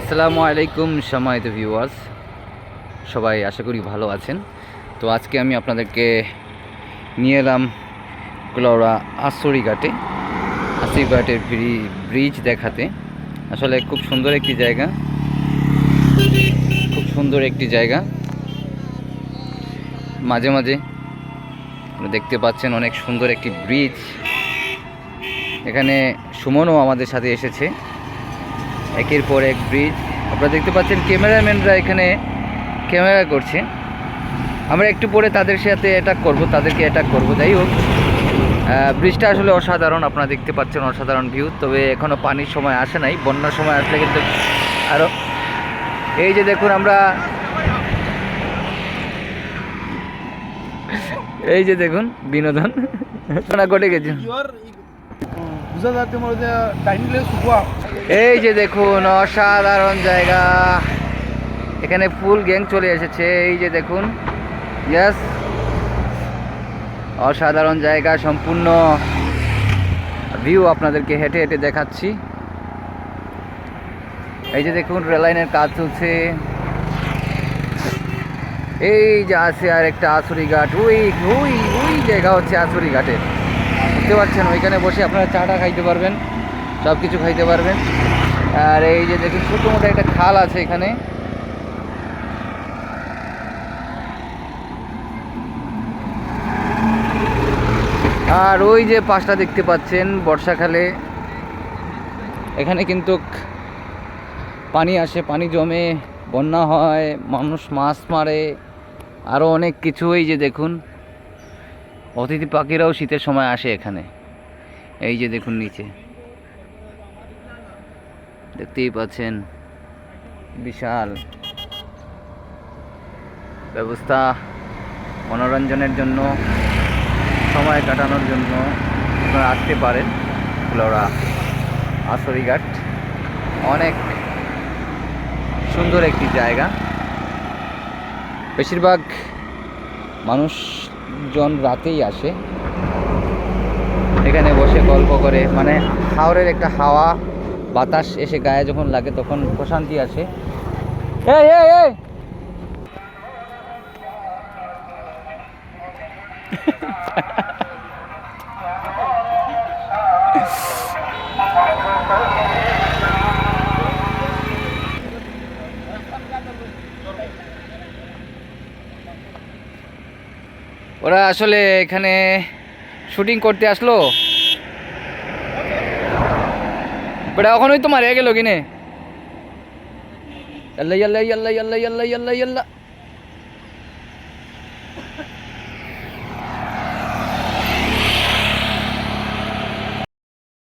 আসসালামু আলাইকুম সম্মানিত ভিউয়ার্স সবাই আশা করি ভালো আছেন। তো আজকে আমি আপনাদেরকে নিয়ে এলাম ক্লোরা আসরি ঘাটে। আসরি ঘাটের ব্রিজ দেখাতে। আসলে খুব সুন্দর একটি জায়গা। খুব সুন্দর একটি জায়গা। মাঝে মাঝে দেখতে পাচ্ছেন অনেক সুন্দর একটি ব্রিজ এখানে সুমনও আমাদের সাথে এসেছে। একের পর এক ব্রিজ আপনারা দেখতে পাচ্ছেন ক্যামেরাম্যানরা এখানে ক্যামেরা করছে। আমরা একটু পরে তাদের সাথে অ্যাটাক করব, তাদেরকে অ্যাটাক করব, যাই হোক। ব্রিজটা আসলে অসাধারণ, আপনারা দেখতে পাচ্ছেন অসাধারণ ভিউ তবে এখনও পানির সময় আসে নাই, বন্যার সময় আসলে কিন্তু আরও এই যে দেখুন আমরা এই যে দেখুন, বিনোদন। ঘটে গেছে। এই যে দেখুন, অসাধারণ জায়গা। এখানে ফুল গ্যাং চলে এসেছে, এই যে দেখুন। ইয়াস অসাধারণ জায়গা, সম্পূর্ণ ভিউ আপনাদেরকে হেঁটে হেঁটে দেখাচ্ছি। এই যে দেখুন রেলাইনের কাজ চলছে। এই যে আছে আর একটা আসুরি ঘাট, ওই ওই ওই জায়গা হচ্ছে আসুরি ঘাটের বুঝতে পারছেন? ওইখানে বসে আপনারা চাটা খাইতে পারবেন। সব কিছু খাইতে পারবেন। আর এই যে দেখুন ছোটো মোটো একটা খাল আছে এখানে। আর ওই যে পাশটা দেখতে পাচ্ছেন বর্ষাকালে। এখানে কিন্তু পানি আসে, পানি জমে, বন্যা হয়, মানুষ মাছ মারে আরও অনেক কিছু। এই যে দেখুন, অতিথি পাখিরাও শীতের সময় আসে এখানে। এই যে দেখুন নিচে। দেখতেই পাচ্ছেন, বিশাল ব্যবস্থা মনোরঞ্জনের জন্য, সময় কাটানোর জন্য আপনারা আসতে পারেন ফ্লোরা আসরিঘাট অনেক সুন্দর একটি জায়গা। বেশিরভাগ মানুষজন রাতেই আসে। এখানে বসে গল্প করে মানে হাওরের একটা হাওয়া বাতাস এসে গায়ে যখন লাগে তখন প্রশান্তি আসে। ওরা আসলে এখানে শুটিং করতে আসলো? বেটা ওখানেই তো মারিয়া গেল কিনে। আল্লাহ আল্লাহ আল্লাহ আল্লাহ আল্লাহ আল্লাহ ইয়াল্লা